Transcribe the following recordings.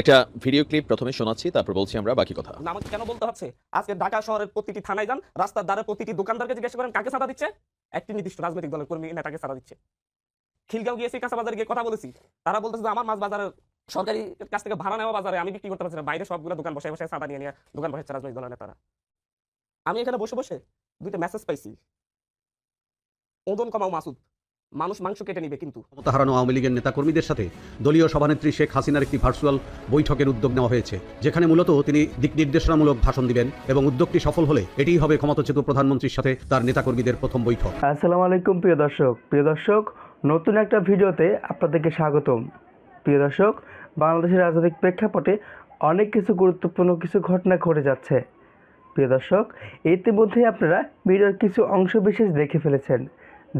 একটা video clip প্রথমে শোনাচ্ছি, তারপর বলছি আমরা বাকি কথা। আমাকে কেন বলতে হচ্ছে? আজকে ঢাকা শহরের প্রতিটি থানায় যান, রাস্তার ধারে প্রতিটি দোকানদারকে জিজ্ঞাসা করেন, কাকে সাদা দিচ্ছে? একটি নির্দিষ্ট রাজনৈতিক দলের কর্মী নেতাকে সাদা দিচ্ছে। খিলগাঁও গিয়েছি কাঁচা বাজারে গিয়ে কথা বলেছি। তারা বলতেছে যে, আমার মাছ বাজারের সরকারি কাছ থেকে ভাড়া নেওয়া বাজারে আমি বিক্রি করতে পারছি না। বাইরে সবগুলো দোকান বসে বসে সাদা নিয়ে নিয়ে দোকান বসে রাজনৈতিক দলের নেতারা। আমি এখানে বসে বসে দুইটা মেসেজ পাইছি। ওজন কমাও মাসুদ। মানুষ মাংস কেটে নিবে কিন্তু। ক্ষমতা হারানো আওয়ামী লীগের নেতাকর্মীদের সাথে দলীয় সভানেত্রী শেখ হাসিনার একটি ভার্চুয়াল বৈঠকের উদ্যোগ নেওয়া হয়েছে যেখানে মূলত তিনি দিক নির্দেশনামূলক ভাষণ দিবেন এবং উদ্যোগটি সফল হলে এটিই হবে ক্ষমতাচ্যুত প্রধানমন্ত্রীর সাথে তার নেতাকর্মীদের প্রথম বৈঠক। আসসালামু আলাইকুম প্রিয় দর্শক। প্রিয় দর্শক নতুন একটা ভিডিওতে আপনাদেরকে স্বাগতম। প্রিয় দর্শক বাংলাদেশের রাজনৈতিক প্রেক্ষাপটে অনেক কিছু গুরুত্বপূর্ণ কিছু ঘটনা ঘটে যাচ্ছে। প্রিয় দর্শক ইতিমধ্যে আপনারা ভিডিওর কিছু অংশ বিশেষ দেখে ফেলেছেন।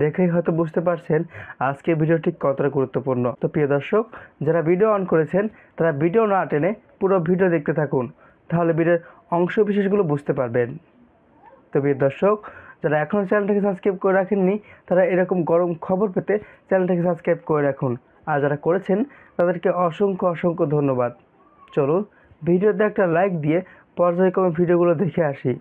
দেখেই হয়তো বুঝতে পারছেন আজকে ভিডিওটি কতটা গুরুত্বপূর্ণ। তো প্রিয় দর্শক, যারা ভিডিও অন করেছেন, তারা ভিডিও না টেনে পুরো ভিডিও দেখতে থাকুন, তাহলে ভিডিওর অংশ বিশেষগুলো বুঝতে পারবেন। তো প্রিয় দর্শক, যারা এখনও চ্যানেলটাকে সাবস্ক্রাইব করে রাখেননি, তারা এরকম গরম খবর পেতে চ্যানেলটাকে সাবস্ক্রাইব করে রাখুন। আর যারা করেছেন, তাদেরকে অসংখ্য অসংখ্য ধন্যবাদ। চলুন, ভিডিওতে একটা লাইক দিয়ে পর্যায়ক্রমে ভিডিওগুলো দেখে আসি।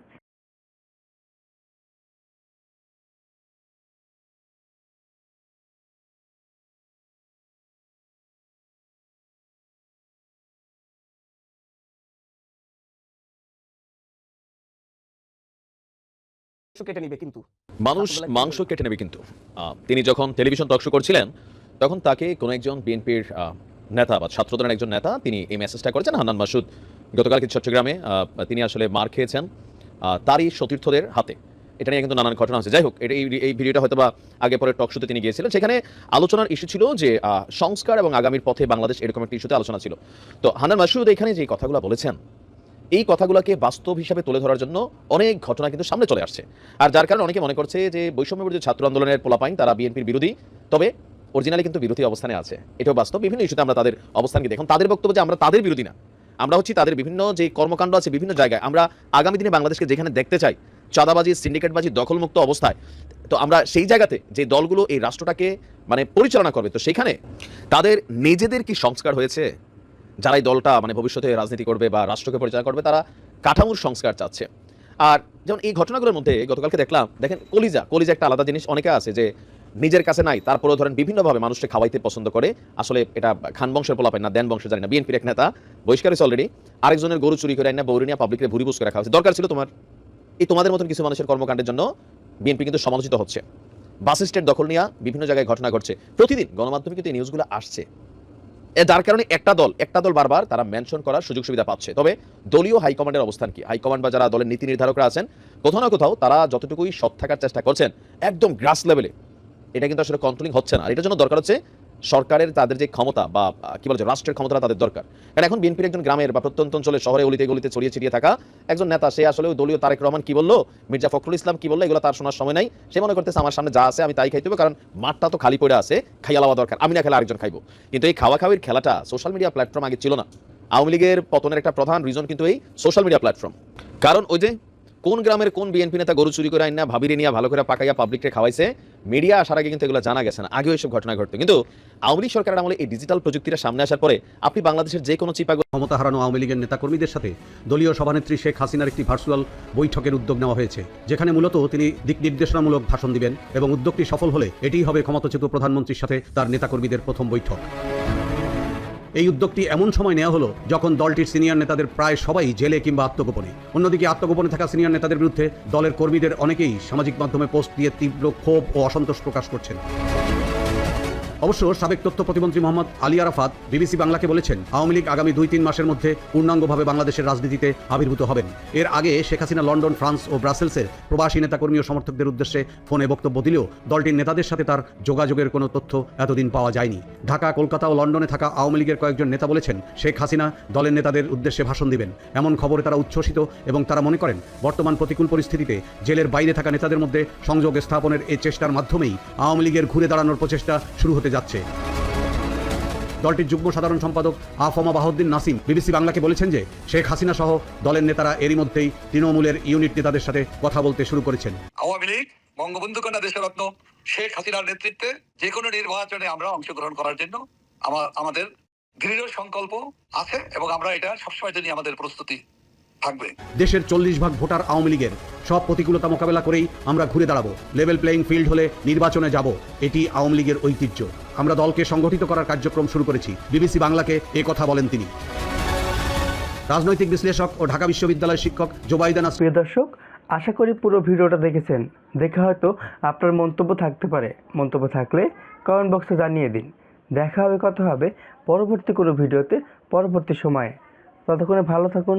কেটে নিবে কিন্তু। মানুষ মাংস কেটে নেবে কিন্তু। তিনি যখন টেলিভিশন টক শো করছিলেন তখন তাকে কোনো একজন বিএনপির নেতা বা ছাত্রদলের একজন নেতা তিনি এই মেসেজটা করেছেন হান্নান মাসুদ। গতকালকে চট্টগ্রামে তিনি আসলে মার খেয়েছেন আহ, তারই সতীর্থদের হাতে। এটা নিয়ে কিন্তু নানান ঘটনা হচ্ছে যাই হোক এটা এই ভিডিওটা হয়তো বা আগে পরে টক শোতে তিনি গিয়েছিলেন। সেখানে আলোচনার ইস্যু ছিল যে আহ, সংস্কার এবং আগামীর পথে বাংলাদেশ এরকম একটা ইস্যুতে আলোচনা ছিল। তো হান্নান মাসুদ এখানে যে কথাগুলো বলেছেন এই কথাগুলোকে বাস্তব হিসাবে তুলে ধরার জন্য অনেক ঘটনা কিন্তু সামনে চলে আসছে। আর যার কারণে অনেকে মনে করছে যে বৈষম্য বিরোধী ছাত্র আন্দোলনের পোলাপাইন তারা বিএনপির বিরোধী। তবে অরিজিনালি কিন্তু বিরোধী অবস্থানে আছে। এটাও বাস্তব। বিভিন্ন ইস্যুতে আমরা তাদের অবস্থানকে দেখুন, তাদের বক্তব্য যে আমরা তাদের বিরোধী না। আমরা হচ্ছি তাদের বিভিন্ন যে কর্মকাণ্ড আছে বিভিন্ন জায়গায়, আমরা আগামী দিনে বাংলাদেশকে যেখানে দেখতে চাই, চাঁদাবাজি, সিন্ডিকেটবাজি, দখলমুক্ত অবস্থায়, তো আমরা সেই জায়গাতে যে দলগুলো এই রাষ্ট্রটাকে মানে পরিচালনা করবে, তো সেখানে তাদের নিজেদের কি সংস্কার হয়েছে? যারা এই দলটা মানে ভবিষ্যতে রাজনীতি করবে বা রাষ্ট্রকে পরিচালনা করবে, তারা কাঠামোর সংস্কার চাচ্ছে। আর যেমন এই ঘটনাগুলোর মধ্যে গতকালকে দেখলাম, দেখেন কলিজা কলিজা একটা আলাদা জিনিস অনেকে আছে যে নিজের কাছে নাই, তারপরেও ধরেন বিভিন্নভাবে মানুষকে খাওয়াইতে পছন্দ করে। আসলে এটা খান বংশের পোলাপেন না, দেন বংশ জানি না, বিএনপির এক নেতা, বহিষ্কার হয়েছে অলরেডি আরেকজনের গরু চুরি করে না বৌরিনিয়া পাবলিককে ভুরি বুঝ করে রাখা হয়েছে। দরকার ছিল তোমার। এই তোমাদের মতন কিছু মানুষের কর্মকাণ্ডের জন্য বিএনপি কিন্তু সমালোচিত হচ্ছে। বাস স্ট্যান্ড দখল নিয়ে, বিভিন্ন জায়গায় ঘটনা ঘটছে। প্রতিদিন গণমাধ্যমে কিন্তু এই নিউজগুলো আসছে। যার কারণে একটা দল একটা দল বারবার তারা মেনশন করার সুযোগ সুবিধা পাচ্ছে। তবে দলীয় হাইকমান্ডের অবস্থান কি? হাইকমান্ড বা যারা দলের নীতি নির্ধারকরা আছেন, কোথাও না কোথাও তারা যতটুকুই সৎ থাকার চেষ্টা করছেন, একদম গ্রাস লেভেলে এটা কিন্তু আসলে কন্ট্রোলিং হচ্ছে না। এটার জন্য দরকার হচ্ছে সরকারের তাদের যে ক্ষমতা বা কি বলছে রাষ্ট্রের ক্ষমতা তাদের দরকার। কারণ এখন বিএনপির একজন গ্রামের বা প্রত্যন্ত অঞ্চলে, শহরে গলিতে গলিতে ছড়িয়ে ছিটিয়ে থাকা একজন নেতা, সে আসলে ওই দলীয় তারেক রহমান কি বলল? মির্জা ফখরুল ইসলাম কি বলল? এগুলো তার শোনার সময় নাই। সে মনে করতেছে, আমার সামনে যা আছে আমি তাই খাইতে হবে কারণ মাঠটা তো খালি পড়ে আছে, খাইয়া লওয়া দরকার। আমি না খেলে আরেকজন খাইবো। কিন্তু এই খাওয়া খাওয়ির খেলাটা সোশ্যাল মিডিয়া প্ল্যাটফর্ম আগে ছিল না। আওয়ামী লীগের পতনের একটা প্রধান রিজন কিন্তু এই সোশ্যাল মিডিয়া প্ল্যাটফর্ম কারণ ওই যে কোন গ্রামের কোন বিএনপি নেতা গরু চুরি করে আইন না, ভাবিরে নিয়ে ভালো করে পাকাইয়া পাবলিককে খাওয়াইছে মিডিয়া আসার আগে কিন্তু এগুলো জানা গেছে না, আগেও এইসব ঘটনা ঘটতো। কিন্তু আওয়ামী লীগ সরকারের আমলে এই ডিজিটাল প্রযুক্তিটা সামনে আসার পরে আপনি বাংলাদেশের যে কোনো চিপা ক্ষমতা হারানো আওয়ামী লীগের নেতাকর্মীদের সাথে দলীয় সভানেত্রী শেখ হাসিনার একটি ভার্চুয়াল বৈঠকের উদ্যোগ নেওয়া হয়েছে, যেখানে মূলত তিনি দিক নির্দেশনামূলক ভাষণ দিবেন এবং উদ্যোগটি সফল হলে এটিই হবে ক্ষমতাচ্যুত প্রধানমন্ত্রীর সাথে তার নেতাকর্মীদের প্রথম বৈঠক। এই উদ্যোগটি এমন সময় নেওয়া হলো যখন দলটির সিনিয়র নেতাদের প্রায় সবাই জেলে কিংবা আত্মগোপনে। অন্যদিকে আত্মগোপনে থাকা সিনিয়র নেতাদের বিরুদ্ধে দলের কর্মীদের অনেকেই সামাজিক মাধ্যমে পোস্ট দিয়ে তীব্র ক্ষোভ ও অসন্তোষ প্রকাশ করছেন। অবশ্য সাবেক তথ্য প্রতিমন্ত্রী মোহাম্মদ আলী আরাফাত বিবিসি বাংলাকে বলেছেন, আওয়ামী লীগ আগামী দুই তিন মাসের মধ্যে পূর্ণাঙ্গভাবে বাংলাদেশের রাজনীতিতে আবির্ভূত হবেন। এর আগে শেখ হাসিনা লন্ডন, ফ্রান্স ও ব্রাসেলসের প্রবাসী নেতাকর্মী ও সমর্থকদের উদ্দেশ্যে ফোনে বক্তব্য দিলেও দলটির নেতাদের সাথে তার যোগাযোগের কোনো তথ্য এতদিন পাওয়া যায়নি। ঢাকা, কলকাতা ও লন্ডনে থাকা আওয়ামী লীগের কয়েকজন নেতা বলেছেন, শেখ হাসিনা দলের নেতাদের উদ্দেশ্যে ভাষণ দিবেন। এমন খবরে তারা উচ্ছ্বসিত এবং তারা মনে করেন, বর্তমান প্রতিকূল পরিস্থিতিতে জেলের বাইরে থাকা নেতাদের মধ্যে সংযোগ স্থাপনের এই চেষ্টার মাধ্যমেই আওয়ামী লীগের ঘুরে দাঁড়ানোর প্রচেষ্টা শুরু হতে যাচ্ছে। দলটির যুগ্ম সাধারণ সম্পাদক আফমা বাহাউদ্দিন নাসিম বিবিসি বাংলাকে বলেছেন যে, শেখ হাসিনা সহ দলের নেতারা এরই মধ্যেই তৃণমূলের ইউনিট নেতাদের সাথে কথা বলতে শুরু করেছেন। আওয়ামী লীগ, বঙ্গবন্ধু কন্যা দেশরত্ন, শেখ হাসিনার নেতৃত্বে যে কোনো নির্বাচনে আমরা অংশগ্রহণ করার জন্য আমাদের দৃঢ় সংকল্প আছে এবং আমরা এটা সবসময় জন্য আমাদের প্রস্তুতি। থাকবে। দেশের চল্লিশ ভাগ ভোটার আওয়ামী লীগের। সব প্রতিকূলতা মোকাবেলা করেই আমরা ঘুরে দাঁড়াবো। লেভেল প্লেয়িং ফিল্ড হলে নির্বাচনে যাব। এটি আওয়ামী লীগের ঐতিহ্য। আমরা দলকে সংগঠিত করার কার্যক্রম শুরু করেছি। বিবিসি বাংলাকে এ কথা বলেন তিনি। রাজনৈতিক বিশ্লেষক ও ঢাকা বিশ্ববিদ্যালয়ের শিক্ষক জোবাইদা নাসরিন প্রিয় দর্শক আশা করি পুরো ভিডিওটা দেখেছেন। দেখে হয়তো আপনার মন্তব্য থাকতে পারে। মন্তব্য থাকলে কমেন্ট বক্সে জানিয়ে দিন। দেখা হবে কথা হবে পরবর্তী কোনো ভিডিওতে পরবর্তী সময়ে। ততক্ষণে ভালো থাকুন